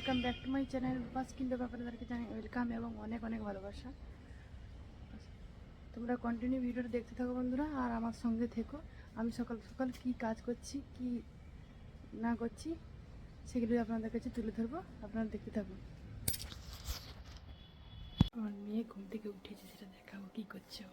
Welcome back to my channel বাস কিন্তু আপনাদেরকে জানাই ওয়েলকাম এবং অনেক অনেক ভালোবাসা। তোমরা কন্টিনিউ ভিডিওটা দেখতে থাকো বন্ধুরা, আর আমার সঙ্গে থেকো। আমি সকাল সকাল কি কাজ করছি, কি না করছি, সেগুলো আপনাদের কাছে তুলে ধরবো। আপনারা দেখতে থাকুন। আমার মেয়ে ঘুম থেকে উঠেছে, সেটা দেখাবো, কী করছে ও।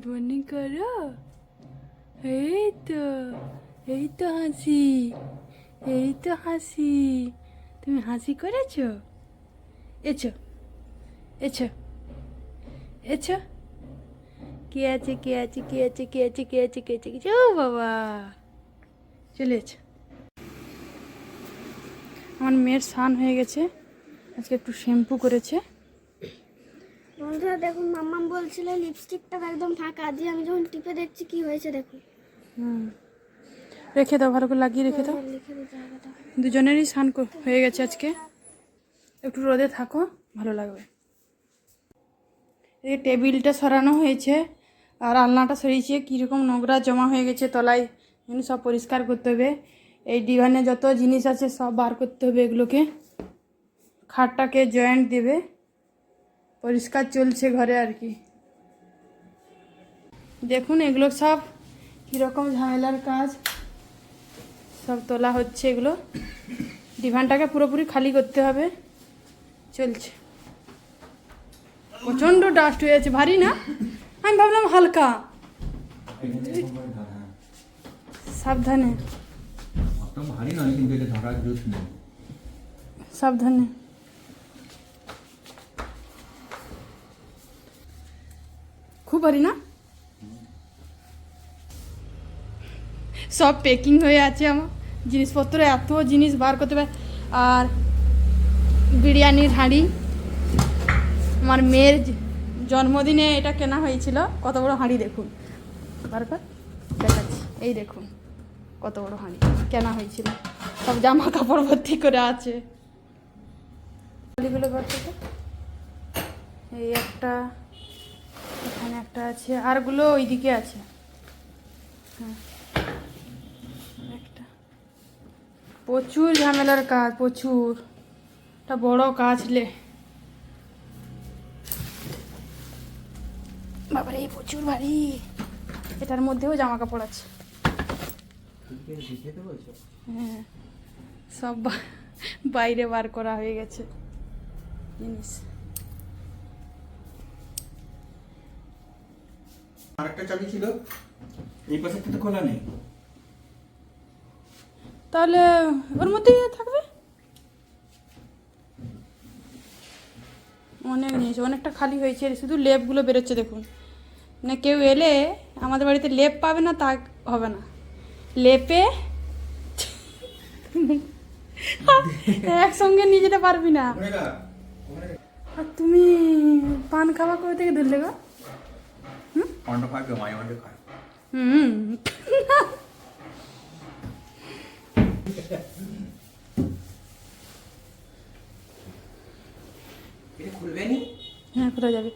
গুড মর্নিং করো এই তো এই তো হাসি এই তো হাসি তুমি হাসি করেছ এছো এছো এছো কে আছে কে আছে কে আছে কে আছে কে আছে কে আছে কে আছে ও বাবা চলে এসো আমার মেয়ের স্নান হয়ে গেছে। আজকে একটু শ্যাম্পু করেছে। বন্ধুরা দেখুন মাম্মাম বলছিল লিপস্টিকটা একদম ফাঁকা। দিয়ে আমি যখন টিপে দেখছি কি হয়েছে দেখুন। হুম। রেখে দাও ভালো করে লাগিয়ে রেখে দাও। জায়গাটা দুজনেরই স্নান হয়ে গেছে আজকে। একটু রোদে থাকো ভালো লাগবে। এই টেবিলটা সরানো হয়েছে আর আলনাটা সরিয়েছে। কীরকম নোংরা জমা হয়ে গেছে তলায় সব পরিষ্কার করতে হবে। এই ডিভানে যত জিনিস আছে সব বার করতে হবে এগুলোকে। খাটটাকে জয়েন্ট দেবে। পরিষ্কার চলছে ঘরে আর কি। দেখুন এগুলো সব কীরকম ঝামেলার কাজ। সব তোলা হচ্ছে এগুলো। ডিভানটাকে পুরোপুরি খালি করতে হবে। চলছে। প্রচণ্ড ডাস্ট হয়ে আছে ভারী না? আমি ভাবলাম হালকা। সাবধানে। সাবধানে। খুব ভারী না? সব প্যাকিং হয়ে আছে আমার। জিনিসপত্র, এত জিনিস বার করতে পারে আর বিরিয়ানির হাঁড়ি। আমার মেয়ের জন্মদিনে এটা কেনা হয়েছিল। কত বড় হাঁড়ি দেখুন। বার কর। দেখাচ্ছি। এই দেখুন। কত বড় হাঁড়ি। কেনা হয়েছিল। সব জামা কাপড় ভর্তি করে আছে। এই একটা এখানে একটা আছে, আরগুলো ওইদিকে আছে। হ্যাঁ। একটা। প্রচুর ঝামেলার কাজ, প্রচুর। একটা বড় কাজ লে। বাবারে প্রচুর ভারী এটার মধ্যেও জামা কাপড় আছে। হ্যাঁ। সব বাইরে বার করা হয়ে গেছে জিনিস। আরেকটা চাবি ছিল। এই পাশে তো খোলা নেই। তাহলে ওর মধ্যেই থাকবে? অনেক জিনিস অনেকটা খালি হয়েছে। শুধু লেপগুলো বেরোচ্ছে দেখুন। মানে কেউ এলে আমাদের বাড়িতে লেপ পাবে না তা হবে না। লেপে একসঙ্গে নিয়ে যেতে পারবি না। আর তুমি পান খাওয়া করে থেকে ধরলে গো? অন্য খাবে খায় হুম হ্যাঁ কোথায় যাবে।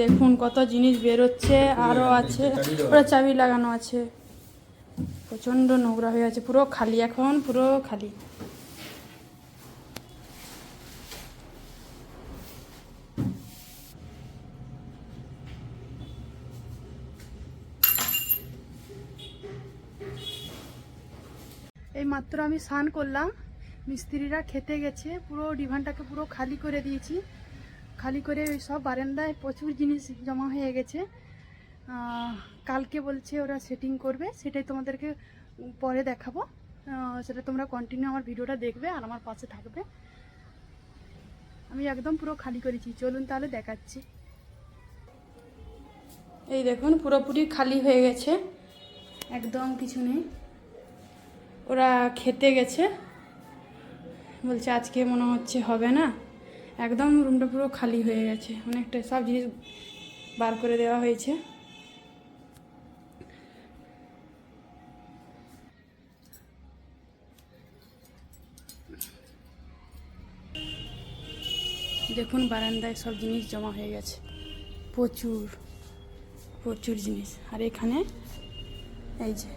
দেখুন কত জিনিস বেরোচ্ছে আরও আছে। ওরা চাবি লাগানো আছে। প্রচণ্ড নোংরা হয়ে আছে পুরো খালি এখন পুরো খালি। মাত্র আমি স্নান করলাম। মিস্ত্রিরা খেতে গেছে, পুরো ডিভানটাকে পুরো খালি করে দিয়েছি। খালি করে ওই সব বারান্দায় প্রচুর জিনিস জমা হয়ে গেছে। কালকে বলছে ওরা সেটিং করবে, সেটাই তোমাদেরকে পরে দেখাবো। সেটা তোমরা কন্টিনিউ আমার ভিডিওটা দেখবে আর আমার পাশে থাকবে। আমি একদম পুরো খালি করেছি। চলুন তাহলে দেখাচ্ছি। এই দেখুন, পুরোপুরি খালি হয়ে গেছে। একদম কিছু নেই। ওরা খেতে গেছে। বলছে, আজকে মনে হচ্ছে হবে না। একদম রুমটা পুরো খালি হয়ে গেছে। অনেকটা সব জিনিস বার করে দেওয়া হয়েছে। দেখুন, বারান্দায় সব জিনিস জমা হয়ে গেছে। প্রচুর প্রচুর জিনিস। আর এখানে এই যে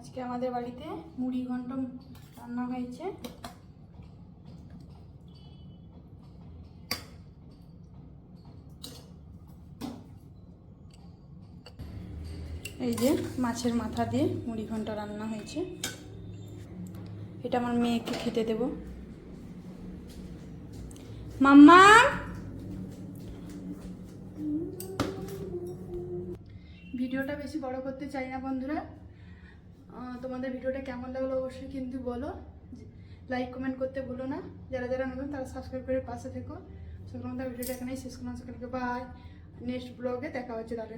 আজকে আমাদের বাড়িতে মুড়ি ঘন্ট রান্না হয়েছে। এই যে মাছের মাথা দিয়ে মুড়ি ঘন্ট রান্না হয়েছে। এটা আমার মেয়েকে খেতে দেব। মাম্মা! ভিডিওটা বেশি বড় করতে চাই না বন্ধুরা। তোমাদের ভিডিওটা কেমন লাগল অবশ্যই কিন্তু বলো। লাইক কমেন্ট করতে ভুলো না। যারা যারা নতুন, তারা সাবস্ক্রাইব করে পাশে থেকো। সুতরাং তার ভিডিওটা এখানেই শেষ করলাম। সকলকে বাই নেক্সট ব্লগে দেখা হচ্ছে তাহলে।